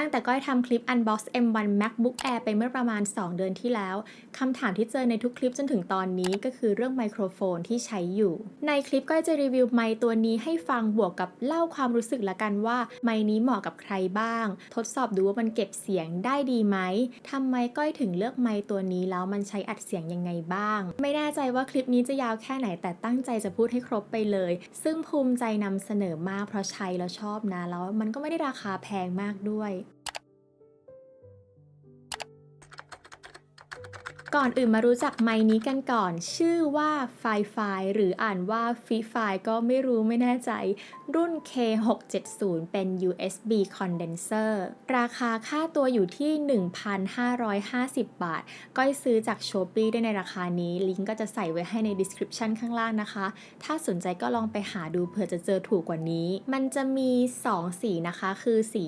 ตั้งแต่ก้อยทำคลิป Unbox M1 MacBook Air ไปเมื่อประมาณ 2 เดือนที่แล้ว คำถามที่เจอในทุกคลิปจนถึงตอนนี้ก็คือเรื่องไมโครโฟนที่ใช้อยู่ ในคลิปก้อยจะรีวิวไมตัวนี้ให้ฟังบวกกับเล่าความรู้สึกละกันว่าไมนี้เหมาะกับใครบ้าง ทดสอบดูว่ามันเก็บเสียงได้ดีไหมทำไมก้อยถึงเลือกไมตัวนี้แล้วมันใช้อัดเสียงยังไงบ้าง ไม่แน่ใจว่าคลิปนี้จะยาวแค่ไหนแต่ตั้งใจจะพูดให้ครบไปเลย ซึ่งภูมิใจนำเสนอมากเพราะใช้แล้วชอบนะแล้วมันก็ไม่ได้ราคาแพงมากด้วย ก่อนอื่นมารู้จักไมค์นี้กันก่อน ชื่อว่าไฟไฟหรืออ่านว่าฟีไฟก็ไม่รู้ไม่แน่ใจ รุ่น K670 เป็น USB condenser ราคาค่าตัวอยู่ที่ 1,550 บาท ก้อยซื้อจาก s h o p e e ได้ในราคานี้ ลิงก์ก็จะใส่ไว้ให้ใน description ข้างล่างนะคะ ถ้าสนใจก็ลองไปหาดูเผื่อจะเจอถูกกว่านี้ มันจะมี 2 สีนะคะ คือสี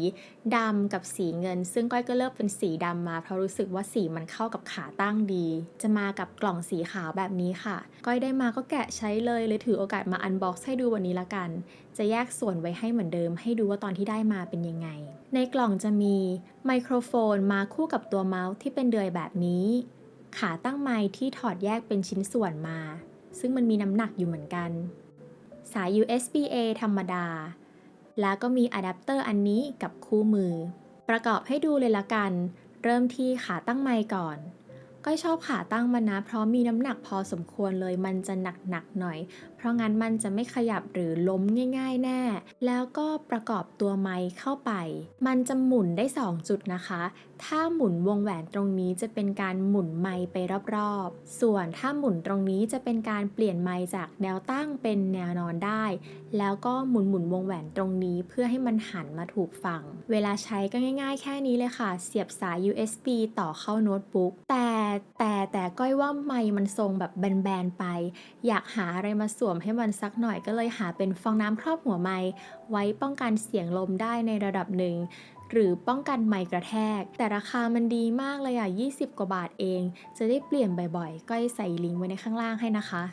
ดำกับสีเงิน ซึ่งก้อยก็เลือกเป็นสีดำมาเพราะรู้สึกว่าสีมันเข้ากับขาตั้งดีจะมากับกล่องสีขาวแบบนี้ค่ะ ก้อยได้มาก็แกะใช้เลยเลยถือโอกาสมาอันบ็อกซ์ให้ดูวันนี้ละกัน จะแยกส่วนไว้ให้เหมือนเดิม ให้ดูว่าตอนที่ได้มาเป็นยังไง ในกล่องจะมีไมโครโฟนมาคู่กับตัวเมาส์ที่เป็นเดือยแบบนี้ ขาตั้งไมค์ที่ถอดแยกเป็นชิ้นส่วนมา ซึ่งมันมีน้ำหนักอยู่เหมือนกัน สาย USB-A ธรรมดา แล้วก็มีอะแดปเตอร์อันนี้กับคู่มือ ประกอบให้ดูเลยละกัน เริ่มที่ขาตั้งไมค์ก่อน ก็ชอบขาตั้งมันนะ เพราะมีน้ำหนักพอสมควรเลยมันจะหนักๆหน่อย เพราะงั้นมันจะไม่ขยับหรือล้มง่าย ๆ แน่ แล้วก็ประกอบตัวไมค์เข้าไป มันจะหมุนได้ 2 จุดนะคะ ถ้าหมุนวงแหวนตรงนี้จะเป็นการหมุนไมค์ไปรอบๆ ส่วนถ้าหมุนตรงนี้จะเป็นการเปลี่ยนไมค์จากแนวตั้งเป็นแนวนอนได้ แล้วก็หมุนหมุนวงแหวนตรงนี้เพื่อให้มันหันมาถูกฝั่ง เวลาใช้ก็ง่าย ๆ แค่นี้เลยค่ะ เสียบสาย USB ต่อเข้าโน้ตบุ๊กแต่แต่แต่ก้อยว่าไม้มันทรงแบบแบนๆไป อยากหาอะไรมาสวมให้มันสักหน่อยก็เลยหาเป็นฟองน้ำครอบหัวไม้ไว้ป้องกันเสียงลมได้ในระดับหนึ่งหรือป้องกันไมกระแทก แต่ราคามันดีมากเลยอะ 20 กว่าบาทเอง จะได้เปลี่ยนบ่อยๆ ก้อยใส่ลิงก์ไว้ในข้างล่างให้นะคะ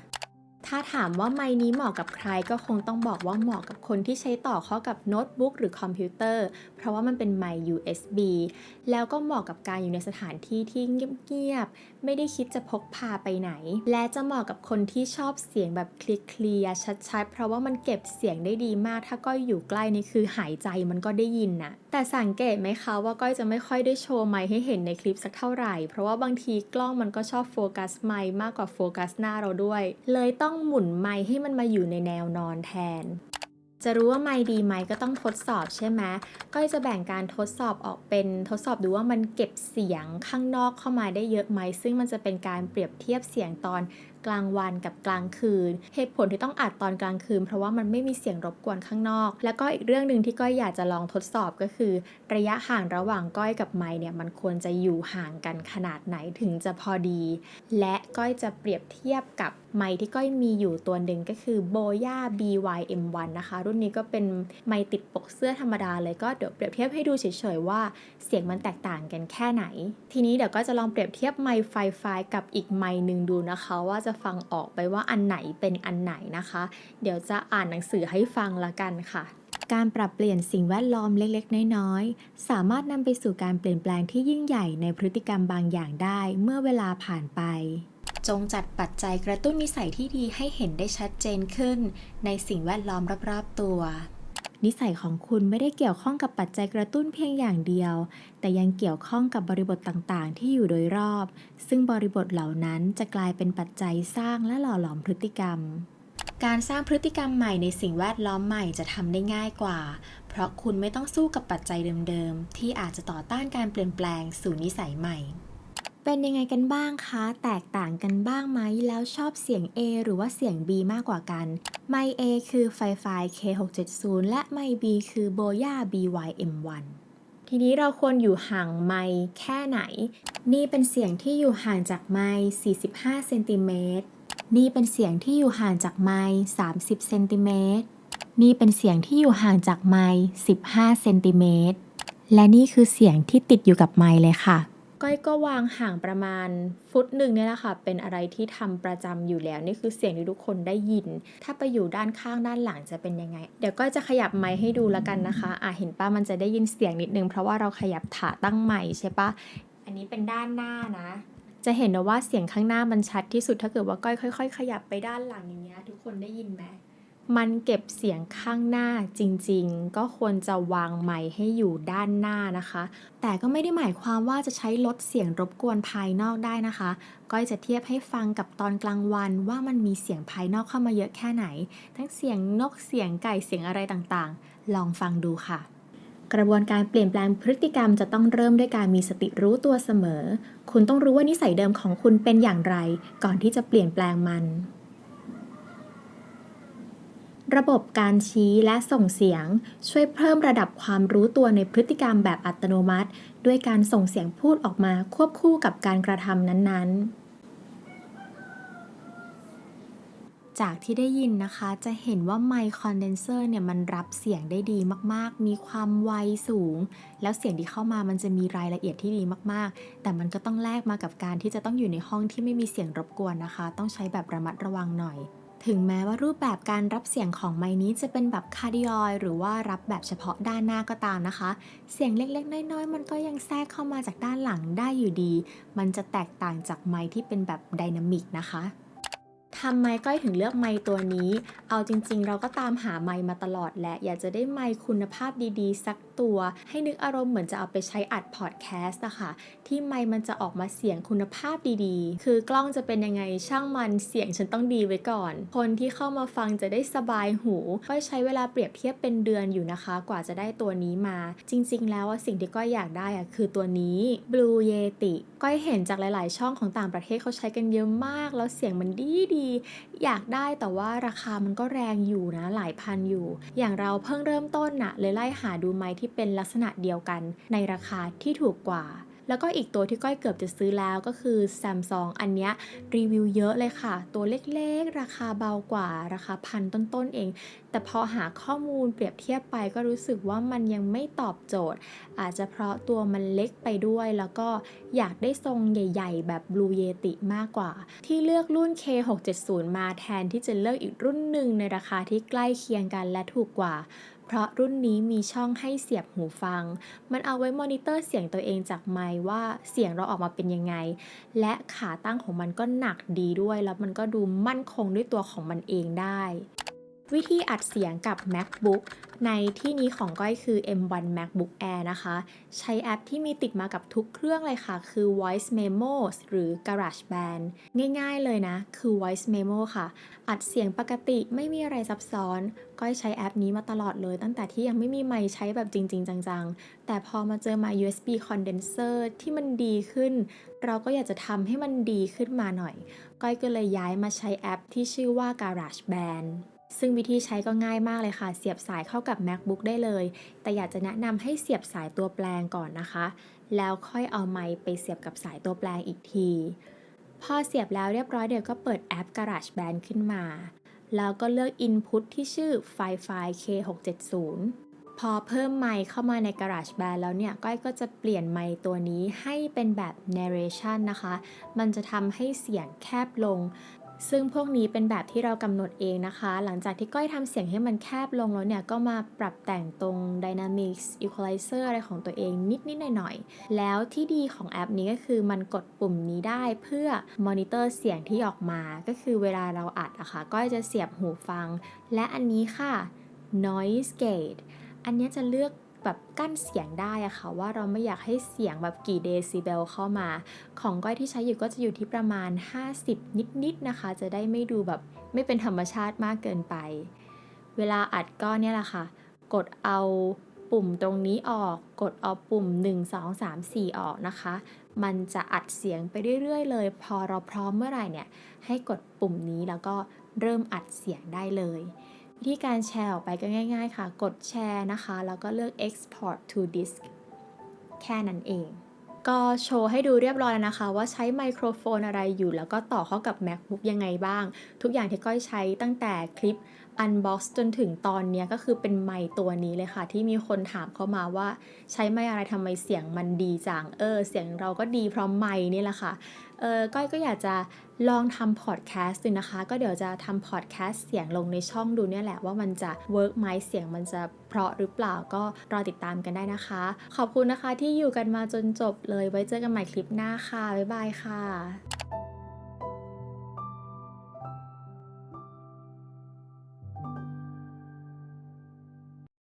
ถ้าถามว่าไมค์นี้เหมาะกับใครก็คงต้องบอกว่าเหมาะกับคนที่ใช้ต่อเข้ากับโน้ตบุ๊กหรือคอมพิวเตอร์ เพราะว่ามันเป็นไมค์ USB แล้วก็เหมาะกับการอยู่ในสถานที่ที่เงียบๆ ไม่ได้คิดจะพกพาไปไหน และจะเหมาะกับคนที่ชอบเสียงแบบเคลียร์ชัดๆ เพราะว่ามันเก็บเสียงได้ดีมาก ถ้าก้อยอยู่ใกล้นี่คือหายใจมันก็ได้ยินน่ะแต่สังเกตไหมคะว่าก้อยจะไม่ค่อยได้โชว์ไมค์ให้เห็นในคลิปสักเท่าไหร่ เพราะว่าบางทีกล้องมันก็ชอบโฟกัสไมค์มากกว่าโฟกัสหน้าเราด้วย เลยต้ององหมุนไม้ให้มันมาอยู่ในแนวนอนแทน จะรู้ว่าไม้ดีไหมก็ต้องทดสอบใช่ไหมก็จะแบ่งการทดสอบออกเป็นทดสอบดูว่ามันเก็บเสียงข้างนอกเข้ามาได้เยอะไหม ซึ่งมันจะเป็นการเปรียบเทียบเสียงตอนกลางวันกับกลางคืน เหตุผลที่ต้องอัดตอนกลางคืน เพราะว่ามันไม่มีเสียงรบกวนข้างนอก แล้วก็อีกเรื่องหนึ่งที่ก้อยอยากจะลองทดสอบก็คือ ระยะห่างระหว่างก้อยกับไมค์เนี่ยมันควรจะอยู่ห่างกันขนาดไหนถึงจะพอดี และก้อยจะเปรียบเทียบกับไมค์ที่ก้อยมีอยู่ตัวหนึ่งก็คือ Boya BYM1 นะคะ รุ่นนี้ก็เป็นไมค์ติดปกเสื้อธรรมดาเลยก็เดี๋ยวเปรียบเทียบให้ดูเฉยๆว่าเสียงมันแตกต่างกันแค่ไหน ทีนี้เดี๋ยวก็จะลองเปรียบเทียบไมค์ไฟไฟกับอีกไมค์หนึ่งดูนะคะว่าจะฟังออกไปว่าอันไหนเป็นอันไหนนะคะ เดี๋ยวจะอ่านหนังสือให้ฟังละกันค่ะ การปรับเปลี่ยนสิ่งแวดล้อมเล็กๆ น้อยๆ สามารถนำไปสู่การเปลี่ยนแปลงที่ยิ่งใหญ่ในพฤติกรรมบางอย่างได้เมื่อเวลาผ่านไป จงจัดปัจจัยกระตุ้นนิสัยที่ดีให้เห็นได้ชัดเจนขึ้น ในสิ่งแวดล้อมรอบๆตัว นิสัยของคุณไม่ได้เกี่ยวข้องกับปัจจัยกระตุ้นเพียงอย่างเดียว แต่ยังเกี่ยวข้องกับบริบทต่างๆ ที่อยู่โดยรอบ ซึ่งบริบทเหล่านั้นจะกลายเป็นปัจจัยสร้างและหล่อหลอมพฤติกรรม การสร้างพฤติกรรมใหม่ในสิ่งแวดล้อมใหม่จะทำได้ง่ายกว่า เพราะคุณไม่ต้องสู้กับปัจจัยเดิมๆ ที่อาจจะต่อต้านการเปลี่ยนแปลงสู่นิสัยใหม่ เป็นยังไงกันบ้างคะ แตกต่างกันบ้างไหม แล้วชอบเสียง A หรือว่าเสียง B มากกว่ากัน ไม A คือไฟไฟ K670 และไม B คือ Boya BYM1 ทีนี้เราควรอยู่ห่างไมค์แค่ไหน นี่เป็นเสียงที่อยู่ห่างจากไมค์45เซนติเมตร นี่เป็นเสียงที่อยู่ห่างจากไมค์30เซนติเมตร นี่เป็นเสียงที่อยู่ห่างจากไมค์15เซนติเมตร และนี่คือเสียงที่ติดอยู่กับไมค์เลยค่ะ ก้อยก็วางห่างประมาณฟุตหนึ่งเนี่ยแหละค่ะ เป็นอะไรที่ทำประจำอยู่แล้ว นี่คือเสียงที่ทุกคนได้ยิน ถ้าไปอยู่ด้านข้างด้านหลังจะเป็นยังไง เดี๋ยวก้อยจะขยับไมค์ให้ดูแล้วกันนะคะ อะเห็นป้ามันจะได้ยินเสียงนิดนึง เพราะว่าเราขยับถาตั้งไมค์ใช่ปะอันนี้เป็นด้านหน้านะ จะเห็นนะว่าเสียงข้างหน้ามันชัดที่สุดถ้าเกิดว่าก้อยค่อย ๆ ขยับไปด้านหลังอย่างเงี้ยทุกคนได้ยินไหม มันเก็บเสียงข้างหน้าจริงๆ ก็ควรจะวางไมค์ให้อยู่ด้านหน้านะคะ แต่ก็ไม่ได้หมายความว่าจะใช้ลดเสียงรบกวนภายนอกได้นะคะ ก้อยจะเทียบให้ฟังกับตอนกลางวันว่ามันมีเสียงภายนอกเข้ามาเยอะแค่ไหน ทั้งเสียงนกเสียงไก่เสียงอะไรต่างๆ ลองฟังดูค่ะกระบวนการเปลี่ยนแปลงพฤติกรรมจะต้องเริ่มด้วยการมีสติรู้ตัวเสมอ คุณต้องรู้ว่านิสัยเดิมของคุณเป็นอย่างไร ก่อนที่จะเปลี่ยนแปลงมัน ระบบการชี้และส่งเสียง ช่วยเพิ่มระดับความรู้ตัวในพฤติกรรมแบบอัตโนมัติ ด้วยการส่งเสียงพูดออกมาควบคู่กับการกระทำนั้นๆจากที่ได้ยินนะคะจะเห็นว่าไมค์คอนเดนเซอร์เนี่ยมันรับเสียงได้ดีมากๆ มีความไวสูง แล้วเสียงที่เข้ามามันจะมีรายละเอียดที่ดีมากๆ แต่มันก็ต้องแลกมากับการที่จะต้องอยู่ในห้องที่ไม่มีเสียงรบกวนนะคะ ต้องใช้แบบระมัดระวังหน่อย ถึงแม้ว่ารูปแบบการรับเสียงของไม้นี้จะเป็นแบบคาร์ดิออยหรือว่ารับแบบเฉพาะด้านหน้าก็ตามนะคะ เสียงเล็กๆ น้อยๆ มันก็ยังแทรกเข้ามาจากด้านหลังได้อยู่ดี มันจะแตกต่างจากไม้ที่เป็นแบบไดนามิกนะคะ ทำไมก้อยถึงเลือกไมค์ตัวนี้ เอาจริงๆ เราก็ตามหาไมค์มาตลอดแหละ อยากจะได้ไมค์คุณภาพดีๆ สักตัว ให้นึกอารมณ์เหมือนจะเอาไปใช้อัดพอดแคสต์อะค่ะ ที่ไมค์มันจะออกมาเสียงคุณภาพดีๆ คือกล้องจะเป็นยังไงช่างมันเสียงฉันต้องดีไว้ก่อน คนที่เข้ามาฟังจะได้สบายหู ก้อยใช้เวลาเปรียบเทียบเป็นเดือนอยู่นะคะ กว่าจะได้ตัวนี้มา จริง ๆ แล้วสิ่งที่ก้อยอยากได้อะคือตัวนี้ Blue Yeti ก้อยเห็นจากหลาย ๆ ช่องของต่างประเทศเขาใช้กันเยอะมาก แล้วเสียงมันดีดีีอยากได้แต่ว่าราคามันก็แรงอยู่นะหลายพันอยู่ อย่างเราเพิ่งเริ่มต้นน่ะเลยไล่หาดูไม้ที่เป็นลักษณะเดียวกันในราคาที่ถูกกว่า แล้วก็อีกตัวที่ก้อยเกือบจะซื้อแล้วก็คือ Samsung อันเนี้ยรีวิวเยอะเลยค่ะ ตัวเล็กๆ ราคาเบากว่าราคาพันต้นๆเอง แต่พอหาข้อมูลเปรียบเทียบไปก็รู้สึกว่ามันยังไม่ตอบโจทย์ อาจจะเพราะตัวมันเล็กไปด้วยแล้วก็อยากได้ทรงใหญ่ ๆ แบบ Blue Yeti มากกว่า ที่เลือกรุ่น K670 มาแทนที่จะเลือกอีกรุ่นหนึ่งในราคาที่ใกล้เคียงกันและถูกกว่า เพราะรุ่นนี้มีช่องให้เสียบหูฟัง มันเอาไว้มอนิเตอร์เสียงตัวเองจากไมค์ว่าเสียงเราออกมาเป็นยังไง และขาตั้งของมันก็หนักดีด้วย แล้วมันก็ดูมั่นคงด้วยตัวของมันเองได้ วิธีอัดเสียงกับ MacBook ในที่นี้ของก้อยคือ M1 MacBook Air นะคะ ใช้แอปที่มีติดมากับทุกเครื่องเลยค่ะ คือ Voice Memos หรือ GarageBand ง่ายๆเลยนะ คือ Voice Memo ค่ะ อัดเสียงปกติไม่มีอะไรซับซ้อน ก้อยใช้แอปนี้มาตลอดเลย ตั้งแต่ที่ยังไม่มีไมค์ใช้แบบจริง ๆ จังๆ แต่พอมาเจอไมค์ USB condenser ที่มันดีขึ้น เราก็อยากจะทำให้มันดีขึ้นมาหน่อย ก้อยก็เลยย้ายมาใช้แอปที่ชื่อว่า GarageBand ซึ่งวิธีใช้ก็ง่ายมากเลยค่ะ เสียบสายเข้ากับ MacBook ได้เลย แต่อยากจะแนะนำให้เสียบสายตัวแปลงก่อนนะคะ แล้วค่อยเอาไมค์ไปเสียบกับสายตัวแปลงอีกที พอเสียบแล้วเรียบร้อยเดี๋ยวก็เปิดแอป GarageBand ขึ้นมา แล้วก็เลือก Input ที่ชื่อ Fi-Fi K670 พอเพิ่มไมค์เข้ามาใน GarageBand แล้วเนี่ย ก้อยก็จะเปลี่ยนไมค์ตัวนี้ให้เป็นแบบ narration นะคะ มันจะทำให้เสียงแคบลง ซึ่งพวกนี้เป็นแบบที่เรากำหนดเองนะคะ หลังจากที่ก้อยทำเสียงให้มันแคบลงแล้วเนี่ย ก็มาปรับแต่งตรง Dynamics Equalizer อะไรของตัวเองนิด ๆ หน่อย ๆ แล้วที่ดีของแอปนี้ก็คือมันกดปุ่มนี้ได้เพื่อมอนิเตอร์เสียงที่ออกมา ก็คือเวลาเราอัดอะคะ่ะก้อยจะเสียบหูฟัง และอันนี้ค่ะ Noise Gate อันนี้จะเลือก แบบกั้นเสียงได้อะค่ะว่าเราไม่อยากให้เสียงแบบกี่เดซิเบลเข้ามา ของก้อยที่ใช้อยู่ก็จะอยู่ที่ประมาณ 50 นิดๆนะคะ จะได้ไม่ดูแบบไม่เป็นธรรมชาติมากเกินไป เวลาอัดก็เนี่ยแหละค่ะ กดเอาปุ่มตรงนี้ออก กดเอาปุ่ม 1 2 3 4 ออกนะคะ มันจะอัดเสียงไปเรื่อยๆ เลย พอเราพร้อมเมื่อไหร่เนี่ย ให้กดปุ่มนี้แล้วก็เริ่มอัดเสียงได้เลย วิธีการแชร์ออกไปก็ง่ายๆค่ะ กดแชร์นะคะ แล้วก็เลือก export to disk แค่นั้นเอง ก็โชว์ให้ดูเรียบร้อยแล้วนะคะ ว่าใช้ไมโครโฟนอะไรอยู่ แล้วก็ต่อเข้ากับ MacBook ยังไงบ้าง ทุกอย่างที่ก้อยใช้ตั้งแต่คลิปอันบ็อกซ์จนถึงตอนนี้ก็คือเป็นไมตัวนี้เลยค่ะ ที่มีคนถามเข้ามาว่า ใช้ไมอะไรทำไมเสียงมันดีจังเออ เสียงเราก็ดีเพราะไมนี่แหละค่ะ เออก้อยก็อยากจะลองทำพอดแคสต์ดูนะคะ ก็เดี๋ยวจะทำพอดแคสต์เสียงลงในช่องดูเนี่ยแหละว่ามันจะเวิร์กไหมเสียงมันจะเพราะหรือเปล่าก็รอติดตามกันได้นะคะ ขอบคุณนะคะที่อยู่กันมาจนจบเลยไว้เจอกันใหม่คลิปหน้าค่ะ บ๊ายบายค่ะ